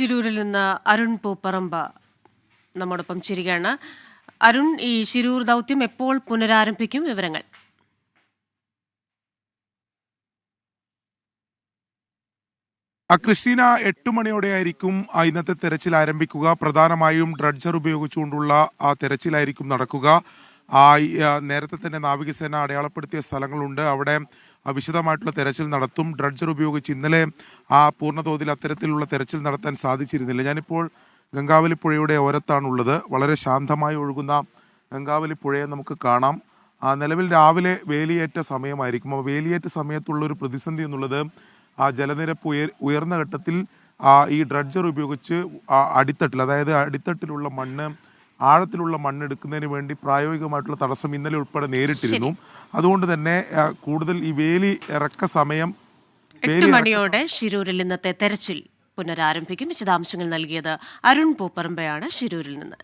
ഷിരൂരിൽ നിന്ന് അരുൺ പൂപ്പറമ്പ നമ്മോടൊപ്പം ചിരികയാണ് അരുൺ ഈ ഷിരൂർ ദൗത്യം എപ്പോൾ പുനരാരംഭിക്കും വിവരങ്ങൾ? ക്രിസ്റ്റീന എട്ട് മണിയോടെയായിരിക്കും ഇന്നത്തെ തെരച്ചിൽ ആരംഭിക്കുക. പ്രധാനമായും ഡ്രഡ്ജർ ഉപയോഗിച്ചുകൊണ്ടുള്ള ആ തെരച്ചിലായിരിക്കും നടക്കുക. ആ, നേരത്തെ തന്നെ നാവികസേന അടയാളപ്പെടുത്തിയ സ്ഥലങ്ങളുണ്ട്. അവിടെ വിശദമായിട്ടുള്ള തെരച്ചിൽ നടത്തും. ഡ്രഡ്ജർ ഉപയോഗിച്ച് ഇന്നലെ ആ പൂർണതോതിൽ അത്തരത്തിലുള്ള തെരച്ചിൽ നടത്താൻ സാധിച്ചിരുന്നില്ല. ഞാനിപ്പോൾ ഗംഗാവലി പുഴയുടെ ഓരത്താണുള്ളത്. വളരെ ശാന്തമായി ഒഴുകുന്ന ഗംഗാവലി പുഴയെ നമുക്ക് കാണാം. നിലവിൽ രാവിലെ വേലിയേറ്റ സമയമായിരിക്കും. ആ വേലിയേറ്റ സമയത്തുള്ള ഒരു പ്രതിസന്ധി എന്നുള്ളത് ആ ജലനിരപ്പ് ഉയർ ഉയർന്ന ഘട്ടത്തിൽ ഈ ഡ്രഡ്ജർ ഉപയോഗിച്ച് അടിത്തട്ടിൽ അതായത് അടിത്തട്ടിലുള്ള മണ്ണ് ആഴത്തിലുള്ള മണ്ണ് എടുക്കുന്നതിന് വേണ്ടി പ്രായോഗികമായിട്ടുള്ള തടസ്സം ഇന്നലെ ഉൾപ്പെടെ നേരിട്ടിരുന്നു. അതുകൊണ്ട് തന്നെ കൂടുതൽ ഈ വേലി ഇറക്ക സമയം എട്ട് മണിയോടെ ഷിരൂരിൽ ഇന്നത്തെ തെരച്ചിൽ പുനരാരംഭിക്കും. വിശദാംശങ്ങൾ നൽകിയത് അരുൺ പൂപ്പറമ്പയാണ് ഷിരൂരിൽ നിന്ന്.